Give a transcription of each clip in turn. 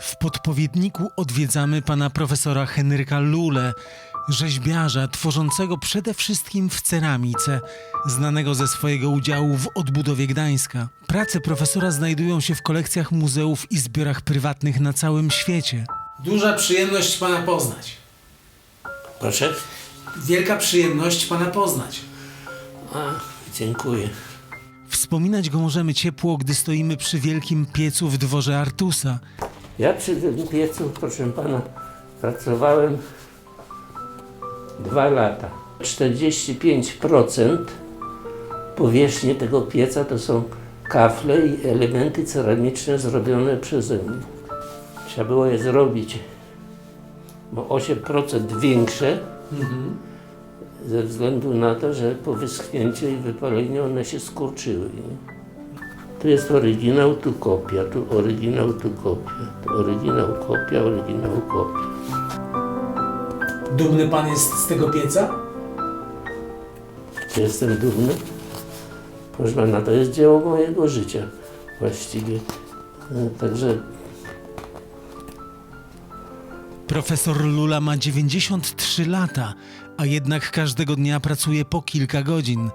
W podpowiedniku odwiedzamy pana profesora Henryka Lule, rzeźbiarza tworzącego przede wszystkim w ceramice, znanego ze swojego udziału w odbudowie Gdańska. Prace profesora znajdują się w kolekcjach muzeów i zbiorach prywatnych na całym świecie. Duża przyjemność pana poznać. Proszę? Wielka przyjemność pana poznać. A, dziękuję. Wspominać go możemy ciepło, gdy stoimy przy wielkim piecu w dworze Artusa. Ja przy tym piecu, proszę pana, pracowałem dwa lata. 45% powierzchni tego pieca to są kafle i elementy ceramiczne zrobione przeze mnie. Trzeba było je zrobić o 8% większe, ze względu na to, że po wyschnięciu i wypaleniu one się skurczyły. Nie? Tu jest oryginał, tu kopia, tu oryginał, tu kopia. Tu oryginał, kopia, oryginał, kopia. Dumny pan jest z tego pieca? Jestem dumny. Proszę pana, to jest dzieło mojego życia właściwie. E, Także Profesor Lula ma 93 lata, a jednak każdego dnia pracuje po kilka godzin.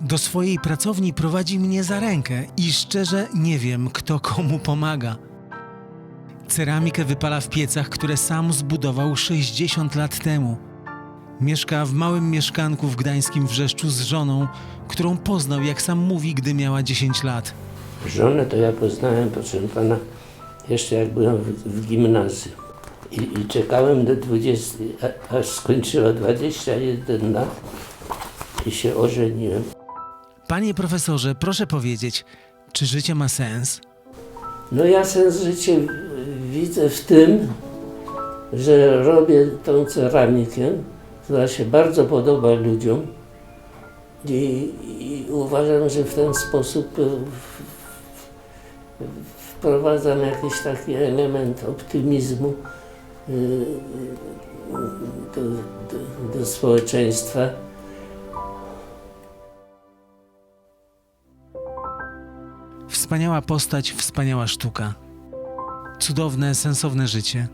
Do swojej pracowni prowadzi mnie za rękę i szczerze nie wiem, kto komu pomaga. Ceramikę wypala w piecach, które sam zbudował 60 lat temu. Mieszka w małym mieszkanku w gdańskim Wrzeszczu z żoną, którą poznał, jak sam mówi, gdy miała 10 lat. żonę to ja poznałem, proszę pana, jeszcze jak byłem w, w gimnazjum. I, I czekałem do 20, a- aż skończyła 21 lat i się ożeniłem. Panie profesorze, proszę powiedzieć, czy życie ma sens? No ja sens życia widzę w tym, że robię tą ceramikę, która się bardzo podoba ludziom i, i uważam, że w ten sposób wprowadzam jakiś taki element optymizmu e, do, do, do społeczeństwa. Wspaniała postać, wspaniała sztuka. Cudowne, sensowne życie.